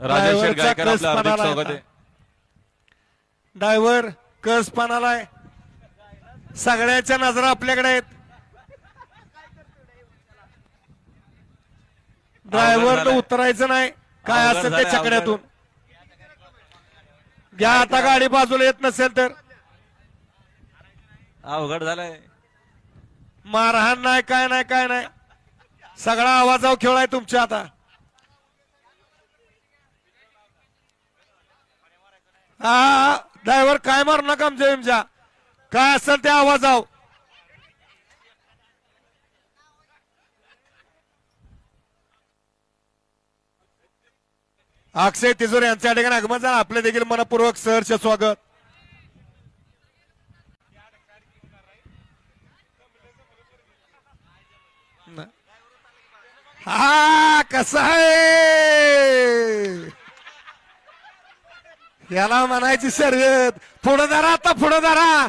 राजेश ड्रायव्हरचा गायकर आपलं कस हार्दिक पणाला स्वागत आहे. आहे. ड्रायव्हर कस पानालाय सगळ्याच्या नजरा आपल्याकडे आहेत. ड्रायव्हर झालंय. उतरायचं नाही. काय असेल ते झालंय, चकड्यातून. घ्या आता गाडी बाजूला येत नसेल तर. अवघड झालंय. मारहाण नाही काय नाही काय नाही. सगळा आवाजाव खेळ आहे तुमच्या आता. हा ड्रायव्हर काय मारू नका आमच्या काय असेल ते आवाजाव अक्षय तिजोर यांच्या ठिकाणी आगमन झालं. आपले देखील मनपूर्वक सहर्ष स्वागत. हा कसा आहे? याला म्हणायची शर्यत पुढे धरा आता पुढे धरा.